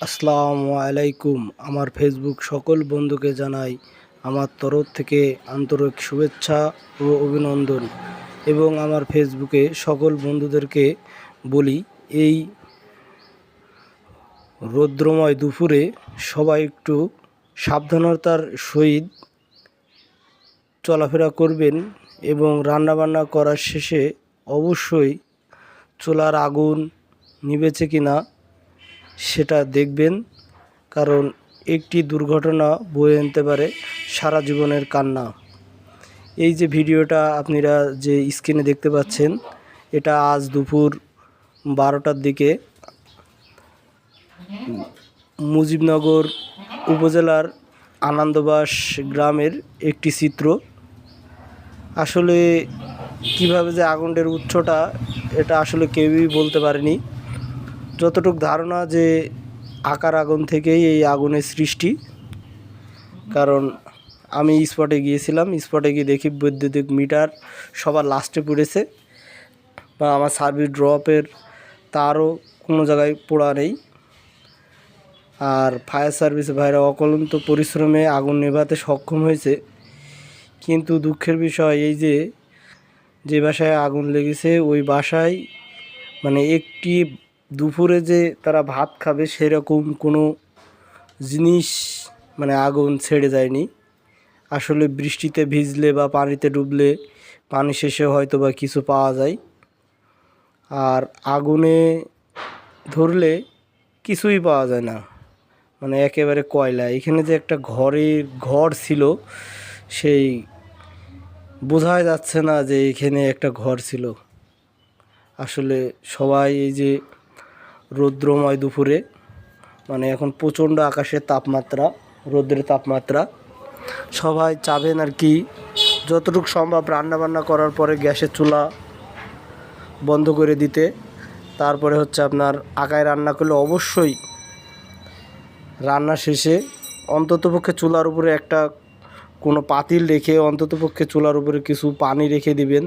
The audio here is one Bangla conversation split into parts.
আসসালামু আলাইকুম। আমার ফেসবুক সকল বন্ধুকে জানাই আমার তরফ থেকে আন্তরিক শুভেচ্ছা ও অভিনন্দন এবং আমার ফেসবুকে সকল বন্ধুদেরকে বলি, এই রৌদ্রময় দুপুরে সবাই একটু সাবধানতার সহিত চলাফেরা করবেন এবং রান্নাবান্না করার শেষে অবশ্যই চুলার আগুন নিবেছে কিনা সেটা দেখবেন, কারণ একটি দুর্ঘটনা বয়ে আনতে পারে সারা জীবনের কান্না। এই যে ভিডিওটা আপনারা যে স্ক্রিনে দেখতে পাচ্ছেন, এটা আজ দুপুর বারোটার দিকে মুজিবনগর উপজেলার আনন্দবাস গ্রামের একটি চিত্র। আসলে কীভাবে যে আগুনের উৎসটা, এটা আসলে কেউই বলতে পারেনি। যতটুক ধারণা যে আকার আগুন থেকেই এই আগুনের সৃষ্টি, কারণ আমি স্পটে গিয়েছিলাম স্পটে গিয়ে দেখি বৈদ্যুতিক মিটার সবার লাস্টে পড়েছে বা আমার সার্ভিস ড্রপের তারও কোনো জায়গায় পোড়া নেই। আর ফায়ার সার্ভিস ভাইরা অকলন্ত পরিশ্রমে আগুন নেভাতে সক্ষম হয়েছে। কিন্তু দুঃখের বিষয় এই যে যে বাসায় আগুন লেগেছে, ওই বাসায় মানে একটি দুপুরে যে তারা ভাত খাবে সেরকম কোনো জিনিস মানে আগুন ছেড়ে যায়নি। আসলে বৃষ্টিতে ভিজলে বা পানিতে ডুবলে পানি শেষে হয়তো বা কিছু পাওয়া যায়। আর আগুনে ধরলে কিছুই পাওয়া যায় না। মানে একেবারে কয়লা। এখানে যে একটা ঘরের ঘর ছিল, সেই বোঝাই যাচ্ছে না যে এখানে একটা ঘর ছিল। আসলে সবাই এই যে রৌদ্রময় দুপুরে মানে এখন প্রচণ্ড আকাশের তাপমাত্রা, রৌদ্রের তাপমাত্রা। সবাই চাবেন আর কি, যতটুকু সম্ভব রান্নাবান্না করার পরে গ্যাসের চুলা বন্ধ করে দিতে। তারপরে হচ্ছে আপনার আকায় রান্না করলে অবশ্যই রান্না শেষে অন্ততপক্ষে চুলার উপরে একটা কোনো পাতিল রেখে অন্ততপক্ষে চুলার উপরে কিছু পানি রেখে দিবেন,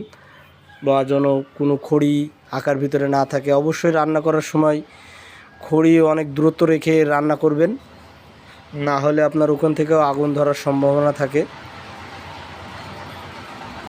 বা যেন কোনো খড়ি আকার ভিতরে না থাকে, অবশ্যই রান্না করার সময় খড়ি অনেক দূরত্ব রেখে রান্না করবেন। না হলে আপনার ওখান থেকেও আগুন ধরার সম্ভাবনা থাকে।